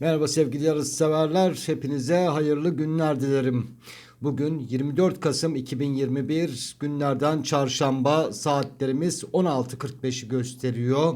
Merhaba sevgili yarış severler. Hepinize hayırlı günler dilerim. Bugün 24 Kasım 2021 günlerden çarşamba saatlerimiz 16.45'i gösteriyor.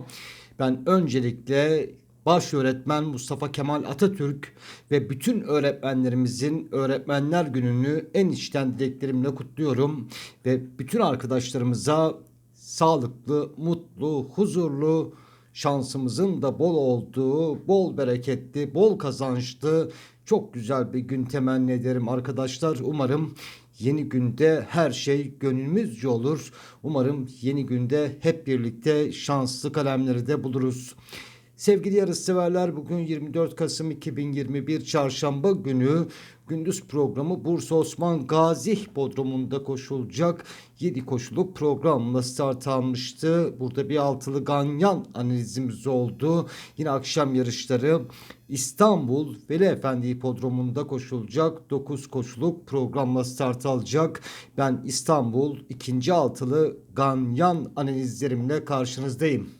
Ben öncelikle baş öğretmen Mustafa Kemal Atatürk ve bütün öğretmenlerimizin öğretmenler gününü en içten dileklerimle kutluyorum ve bütün arkadaşlarımıza sağlıklı, mutlu, huzurlu, şansımızın da bol olduğu, bol bereketli, bol kazançlı, çok güzel bir gün temenni ederim arkadaşlar. Umarım yeni günde her şey gönlümüzce olur. Umarım yeni günde hep birlikte şanslı kalemleri de buluruz. Sevgili yarışseverler bugün 24 Kasım 2021 Çarşamba günü gündüz programı Bursa Osman Gazi Bodrumu'nda koşulacak 7 koşuluk programla start almıştı. Burada bir altılı ganyan analizimiz oldu. Yine akşam yarışları İstanbul Veli Efendi Hipodromu'nda koşulacak 9 koşuluk programla start alacak. Ben İstanbul ikinci altılı ganyan analizlerimle karşınızdayım.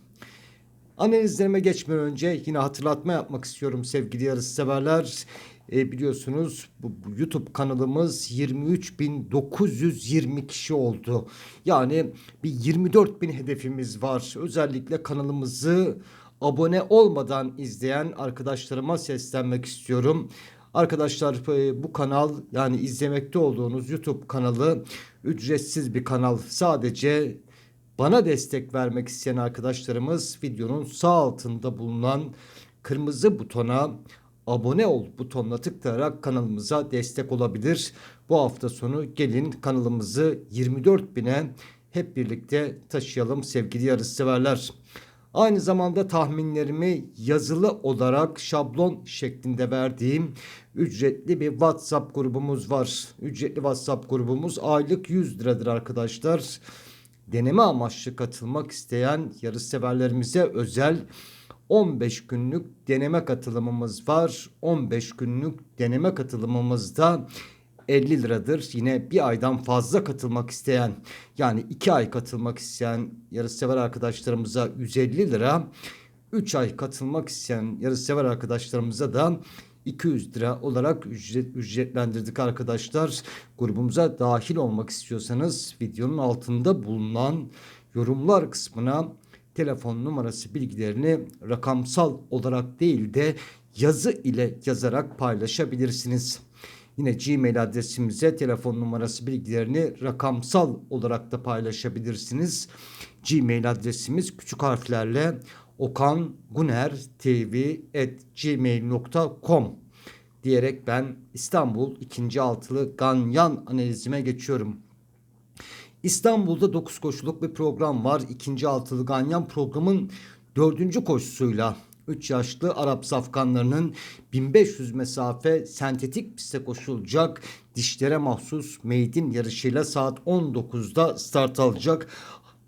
Analizlerime geçmeden önce yine hatırlatma yapmak istiyorum sevgili yarış severler. E, biliyorsunuz bu, bu YouTube kanalımız 23.920 kişi oldu. Yani bir 24.000 hedefimiz var. Özellikle kanalımızı abone olmadan izleyen arkadaşlarıma seslenmek istiyorum. Arkadaşlar e, bu kanal yani izlemekte olduğunuz YouTube kanalı ücretsiz bir kanal. Sadece bana destek vermek isteyen arkadaşlarımız videonun sağ altında bulunan kırmızı butona abone ol butonuna tıklayarak kanalımıza destek olabilir. Bu hafta sonu gelin kanalımızı 24 bine hep birlikte taşıyalım sevgili yarışseverler. Aynı zamanda tahminlerimi yazılı olarak şablon şeklinde verdiğim ücretli bir WhatsApp grubumuz var. Ücretli WhatsApp grubumuz aylık 100 liradır arkadaşlar deneme amaçlı katılmak isteyen yarışseverlerimize özel 15 günlük deneme katılımımız var. 15 günlük deneme katılımımızda 50 liradır. Yine bir aydan fazla katılmak isteyen yani 2 ay katılmak isteyen yarışsever arkadaşlarımıza 150 lira. 3 ay katılmak isteyen yarışsever arkadaşlarımıza da 200 lira olarak ücret ücretlendirdik arkadaşlar. Grubumuza dahil olmak istiyorsanız videonun altında bulunan yorumlar kısmına telefon numarası bilgilerini rakamsal olarak değil de yazı ile yazarak paylaşabilirsiniz. Yine Gmail adresimize telefon numarası bilgilerini rakamsal olarak da paylaşabilirsiniz. Gmail adresimiz küçük harflerle okangunertv@gmail.com diyerek ben İstanbul ikinci altılı Ganyan analizime geçiyorum. İstanbul'da 9 koşuluk bir program var. İkinci altılı Ganyan programın dördüncü koşusuyla 3 yaşlı Arap safkanlarının 1500 mesafe sentetik piste koşulacak dişlere mahsus meydin yarışıyla saat 19'da start alacak.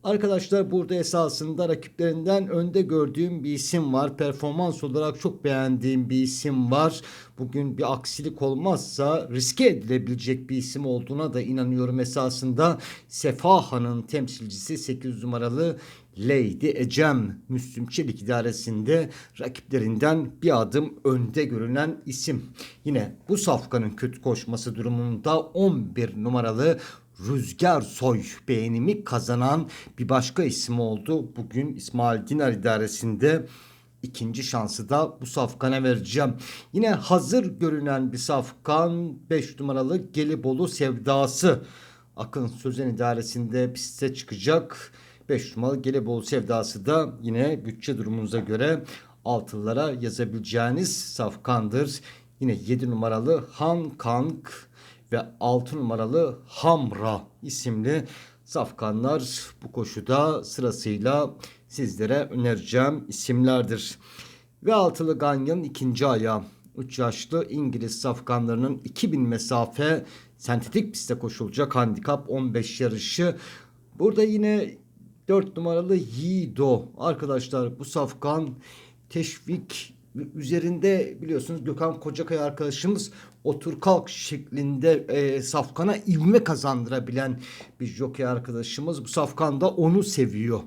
Arkadaşlar burada esasında rakiplerinden önde gördüğüm bir isim var. Performans olarak çok beğendiğim bir isim var. Bugün bir aksilik olmazsa riske edilebilecek bir isim olduğuna da inanıyorum esasında. Sefaha'nın temsilcisi 8 numaralı Lady Ecem Müslüm Çelik idaresinde rakiplerinden bir adım önde görünen isim. Yine bu safkanın kötü koşması durumunda 11 numaralı Rüzgar Soy beğenimi kazanan bir başka isim oldu. Bugün İsmail Dinar idaresinde ikinci şansı da bu safkana vereceğim. Yine hazır görünen bir safkan 5 numaralı Gelibolu Sevdası. Akın Sözen idaresinde piste çıkacak. 5 numaralı Gelibolu Sevdası da yine bütçe durumunuza göre altılılara yazabileceğiniz safkandır. Yine 7 numaralı Han Kang ve 6 numaralı Hamra isimli safkanlar bu koşuda sırasıyla sizlere önereceğim isimlerdir. Ve altılı Ganyan ikinci ayağı 3 yaşlı İngiliz safkanlarının 2000 mesafe sentetik piste koşulacak handikap 15 yarışı. Burada yine 4 numaralı Yiğido arkadaşlar bu safkan teşvik üzerinde biliyorsunuz Gökhan Kocakaya arkadaşımız otur kalk şeklinde e, safkana ivme kazandırabilen bir jockey arkadaşımız. Bu safkan da onu seviyor.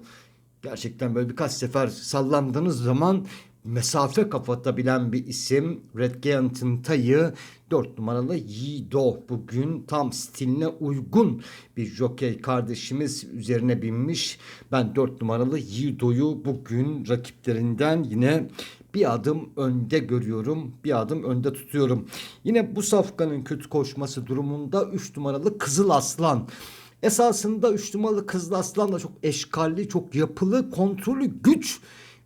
Gerçekten böyle birkaç sefer sallandığınız zaman mesafe kapatabilen bir isim. Red Giant'ın tayı 4 numaralı Yido bugün tam stiline uygun bir jockey kardeşimiz üzerine binmiş. Ben 4 numaralı Yido'yu bugün rakiplerinden yine bir adım önde görüyorum. Bir adım önde tutuyorum. Yine bu safkanın kötü koşması durumunda 3 numaralı Kızıl Aslan. Esasında 3 numaralı Kızıl Aslan da çok eşkalli, çok yapılı, kontrolü güç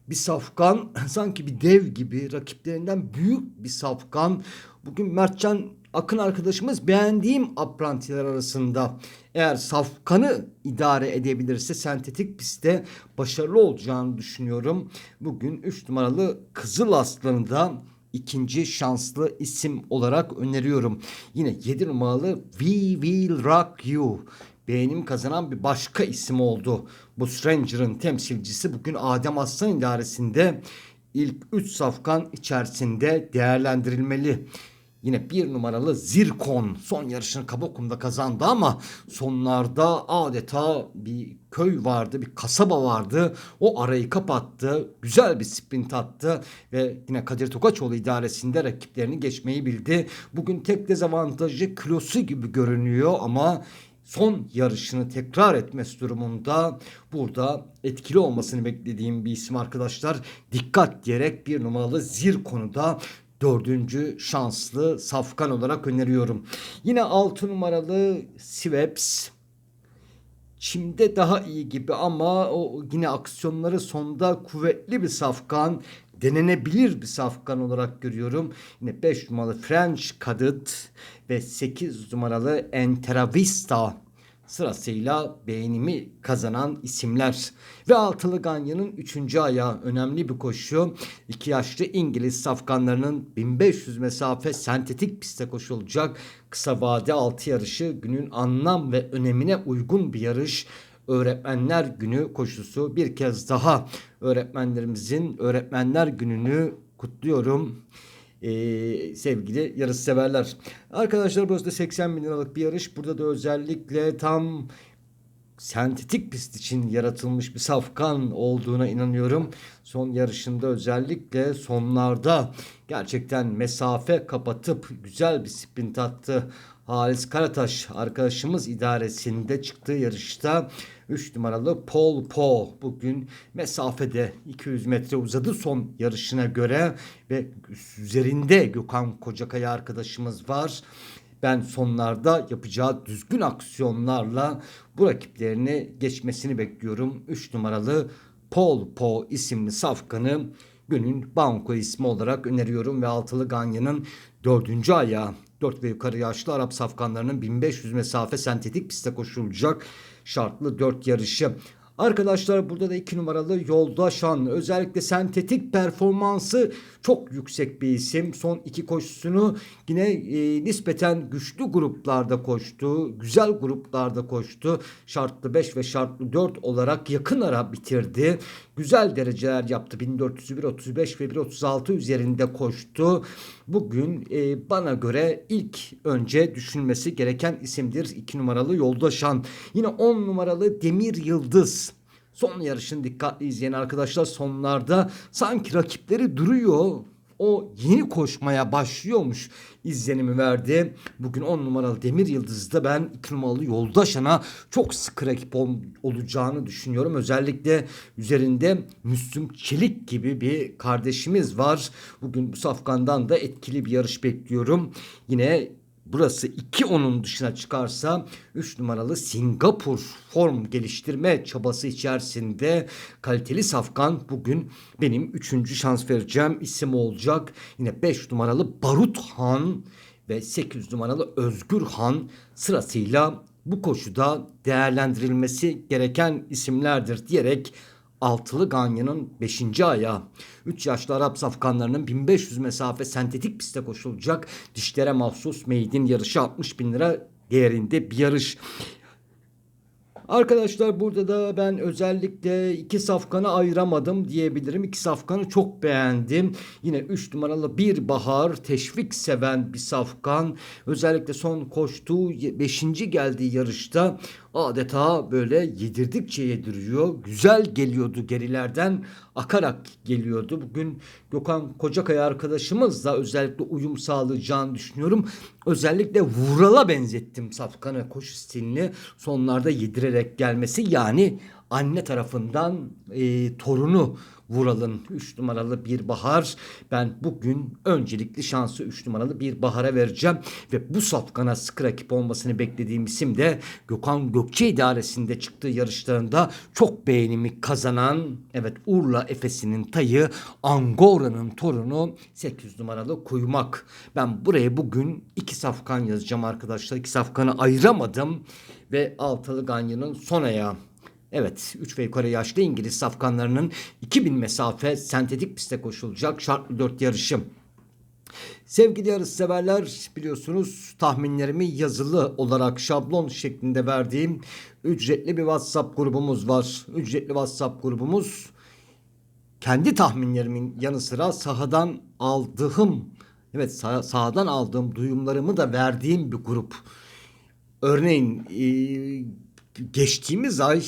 bir safkan. Sanki bir dev gibi rakiplerinden büyük bir safkan. Bugün Mertcan Akın arkadaşımız beğendiğim aprantiler arasında. Eğer safkanı idare edebilirse sentetik pistte başarılı olacağını düşünüyorum. Bugün 3 numaralı Kızıl Aslan'ı da ikinci şanslı isim olarak öneriyorum. Yine 7 numaralı We Will Rock You beğenim kazanan bir başka isim oldu. Bu Stranger'ın temsilcisi bugün Adem Aslan idaresinde ilk 3 safkan içerisinde değerlendirilmeli. Yine bir numaralı Zirkon son yarışını Kabokum'da kazandı ama sonlarda adeta bir köy vardı, bir kasaba vardı. O arayı kapattı. Güzel bir sprint attı ve yine Kadir Tokaçoğlu idaresinde rakiplerini geçmeyi bildi. Bugün tek dezavantajı kilosu gibi görünüyor ama son yarışını tekrar etmesi durumunda burada etkili olmasını beklediğim bir isim arkadaşlar. Dikkat diyerek bir numaralı zir konuda dördüncü şanslı safkan olarak öneriyorum. Yine altı numaralı Siveps. Çim'de daha iyi gibi ama o yine aksiyonları sonda kuvvetli bir safkan denenebilir bir safkan olarak görüyorum. Yine 5 numaralı French Cadet ve 8 numaralı Enteravista sırasıyla beğenimi kazanan isimler. Ve altılı Ganya'nın 3. ayağı önemli bir koşu. İki yaşlı İngiliz safkanlarının 1500 mesafe sentetik piste koşulacak kısa vade altı yarışı günün anlam ve önemine uygun bir yarış. Öğretmenler Günü koşusu bir kez daha öğretmenlerimizin Öğretmenler Günü'nü kutluyorum ee, sevgili yarış severler. Arkadaşlar burası da 80 bin liralık bir yarış. Burada da özellikle tam sentetik pist için yaratılmış bir safkan olduğuna inanıyorum. Son yarışında özellikle sonlarda gerçekten mesafe kapatıp güzel bir sprint attı. Halis Karataş arkadaşımız idaresinde çıktığı yarışta 3 numaralı Paul Po bugün mesafede 200 metre uzadı son yarışına göre ve üzerinde Gökhan Kocakaya arkadaşımız var. Ben sonlarda yapacağı düzgün aksiyonlarla bu rakiplerini geçmesini bekliyorum. 3 numaralı Paul Po isimli safkanı günün banko ismi olarak öneriyorum ve altılı Ganya'nın dördüncü ayağı 4 ve yukarı yaşlı Arap safkanlarının 1500 mesafe sentetik piste koşulacak şartlı 4 yarışı. Arkadaşlar burada da 2 numaralı Yoldaşan özellikle sentetik performansı çok yüksek bir isim. Son iki koşusunu yine e, nispeten güçlü gruplarda koştu. Güzel gruplarda koştu. Şartlı 5 ve şartlı 4 olarak yakın ara bitirdi. Güzel dereceler yaptı. 1401, 35 ve 136 üzerinde koştu. Bugün e, bana göre ilk önce düşünmesi gereken isimdir. 2 numaralı Yoldaşan. Yine 10 numaralı Demir Yıldız. Son yarışın dikkatli izleyen arkadaşlar sonlarda sanki rakipleri duruyor. O yeni koşmaya başlıyormuş izlenimi verdi. Bugün 10 numaralı Demir Yıldız'da ben 2 numaralı Yoldaşan'a çok sıkı rakip ol, olacağını düşünüyorum. Özellikle üzerinde Müslüm Çelik gibi bir kardeşimiz var. Bugün bu safkandan da etkili bir yarış bekliyorum. Yine Burası 2 onun dışına çıkarsa 3 numaralı Singapur form geliştirme çabası içerisinde kaliteli safkan bugün benim 3. şans vereceğim isim olacak. Yine 5 numaralı Barut Han ve 8 numaralı Özgür Han sırasıyla bu koşuda değerlendirilmesi gereken isimlerdir diyerek Altılı Ganyan'ın 5. ayağı. 3 yaşlı Arap safkanlarının 1500 mesafe sentetik piste koşulacak dişlere mahsus meydin yarışı 60 bin lira değerinde bir yarış. Arkadaşlar burada da ben özellikle iki safkanı ayıramadım diyebilirim. İki safkanı çok beğendim. Yine 3 numaralı bir bahar teşvik seven bir safkan. Özellikle son koştuğu 5. geldiği yarışta adeta böyle yedirdikçe yediriyor. Güzel geliyordu gerilerden akarak geliyordu. Bugün Gökhan Kocakaya arkadaşımız da özellikle uyum sağlayacağını düşünüyorum. Özellikle Vural'a benzettim Safkan'ı koşu stilini sonlarda yedirerek gelmesi. Yani anne tarafından e, torunu Vural'ın 3 numaralı bir bahar. Ben bugün öncelikli şansı 3 numaralı bir bahara vereceğim. Ve bu safkana sıkı rakip olmasını beklediğim isim de Gökhan Gökçe idaresinde çıktığı yarışlarında çok beğenimi kazanan evet Urla Efes'inin tayı Angora'nın torunu 8 numaralı Kuymak. Ben buraya bugün iki safkan yazacağım arkadaşlar. İki safkanı ayıramadım ve altılı Ganyan'ın son ayağı. Evet 3 ve yukarı yaşlı İngiliz safkanlarının 2000 mesafe sentetik pistte koşulacak şartlı 4 yarışım. Sevgili yarış severler biliyorsunuz tahminlerimi yazılı olarak şablon şeklinde verdiğim ücretli bir WhatsApp grubumuz var. Ücretli WhatsApp grubumuz kendi tahminlerimin yanı sıra sahadan aldığım evet sah- sahadan aldığım duyumlarımı da verdiğim bir grup. Örneğin e, geçtiğimiz ay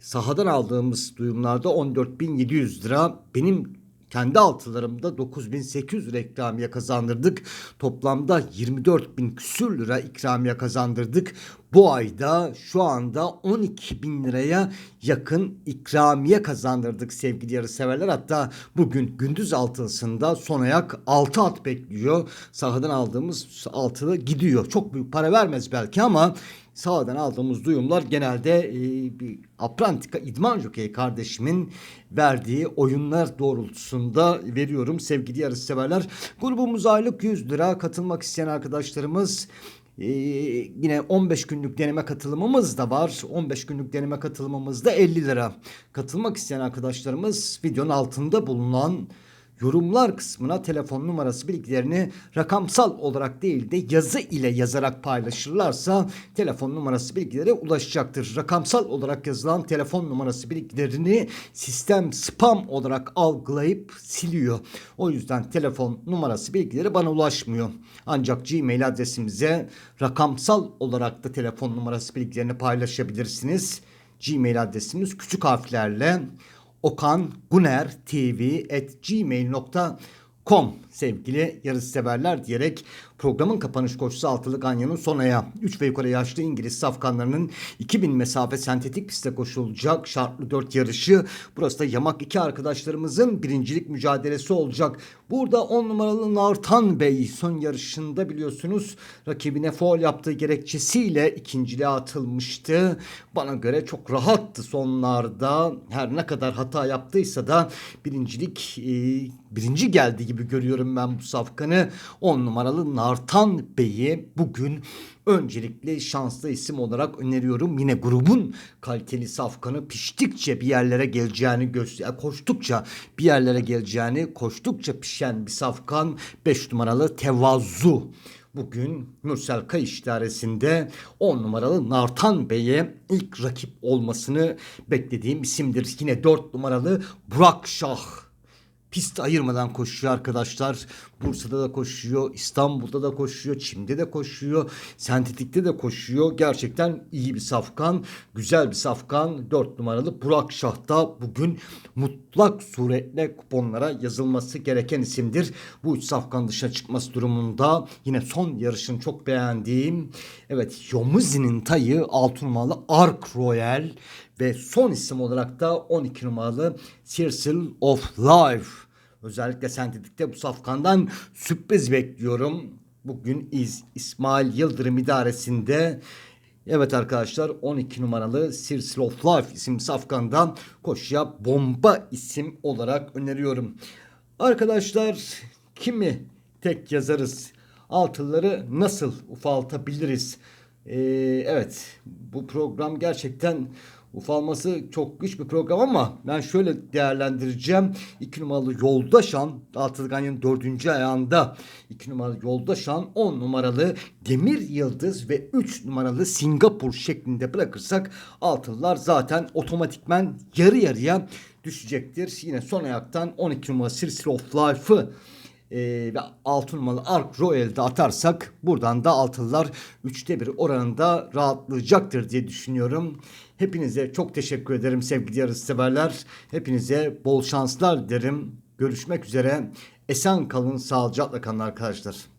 sahadan aldığımız duyumlarda 14.700 lira benim kendi altılarımda 9800 lira kazandırdık. Toplamda 24 bin küsür lira ikramiye kazandırdık. Bu ayda şu anda 12 bin liraya yakın ikramiye kazandırdık sevgili yarı severler. Hatta bugün gündüz altısında son ayak 6 at bekliyor. Sahadan aldığımız altılı gidiyor. Çok büyük para vermez belki ama sahadan aldığımız duyumlar genelde e, bir Aprantika İdman Jockey kardeşimin verdiği oyunlar doğrultusunda veriyorum sevgili yarış severler. Grubumuz aylık 100 lira katılmak isteyen arkadaşlarımız ee, yine 15 günlük deneme katılımımız da var. 15 günlük deneme katılımımız da 50 lira. Katılmak isteyen arkadaşlarımız videonun altında bulunan yorumlar kısmına telefon numarası bilgilerini rakamsal olarak değil de yazı ile yazarak paylaşırlarsa telefon numarası bilgileri ulaşacaktır. Rakamsal olarak yazılan telefon numarası bilgilerini sistem spam olarak algılayıp siliyor. O yüzden telefon numarası bilgileri bana ulaşmıyor. Ancak Gmail adresimize rakamsal olarak da telefon numarası bilgilerini paylaşabilirsiniz. Gmail adresimiz küçük harflerle Okan Guner TV at gmail.com sevgili yarışseverler diyerek programın kapanış koşusu altılı Ganya'nın son ayağı 3 ve yukarı yaşlı İngiliz safkanlarının 2000 mesafe sentetik pistte koşulacak şartlı 4 yarışı. Burası da yamak 2 arkadaşlarımızın birincilik mücadelesi olacak. Burada 10 numaralı Nartan Bey son yarışında biliyorsunuz rakibine foul yaptığı gerekçesiyle ikinciliğe atılmıştı. Bana göre çok rahattı sonlarda. Her ne kadar hata yaptıysa da birincilik e, birinci geldi gibi görüyorum ben bu safkanı. 10 numaralı Nartan Bey'i bugün öncelikli şanslı isim olarak öneriyorum. Yine grubun kaliteli safkanı piştikçe bir yerlere geleceğini göster koştukça bir yerlere geleceğini koştukça pişen bir safkan 5 numaralı Tevazu. Bugün Mürsel Kayış idaresinde 10 numaralı Nartan Bey'e ilk rakip olmasını beklediğim isimdir. Yine 4 numaralı Burak Şah pist ayırmadan koşuyor arkadaşlar. Bursa'da da koşuyor, İstanbul'da da koşuyor, Çim'de de koşuyor, sentetikte de koşuyor. Gerçekten iyi bir safkan, güzel bir safkan. 4 numaralı Burak Şah da bugün mutlak suretle kuponlara yazılması gereken isimdir. Bu üç safkan dışına çıkması durumunda yine son yarışın çok beğendiğim evet Yomuzi'nin tayı 6 numaralı Ark Royal ve son isim olarak da 12 numaralı Circle of Life. Özellikle sentetikte bu safkandan sürpriz bekliyorum. Bugün İz, İsmail Yıldırım idaresinde Evet arkadaşlar 12 numaralı Circle of Life isimli safkandan koşuya bomba isim olarak öneriyorum. Arkadaşlar kimi tek yazarız? Altıları nasıl ufaltabiliriz? Ee, evet bu program gerçekten Ufalması çok güç bir program ama ben şöyle değerlendireceğim. 2 numaralı Yoldaşan Altılı Ganyan'ın 4. ayağında 2 numaralı Yoldaşan 10 numaralı Demir Yıldız ve 3 numaralı Singapur şeklinde bırakırsak Altılılar zaten otomatikmen yarı yarıya düşecektir. Yine son ayaktan 12 numaralı Circle of Life'ı e, ve 6 numaralı Ark Royal'de atarsak buradan da Altılılar 3'te 1 oranında rahatlayacaktır diye düşünüyorum. Hepinize çok teşekkür ederim sevgili yarışseverler. Hepinize bol şanslar dilerim. Görüşmek üzere. Esen kalın, sağlıcakla kalın arkadaşlar.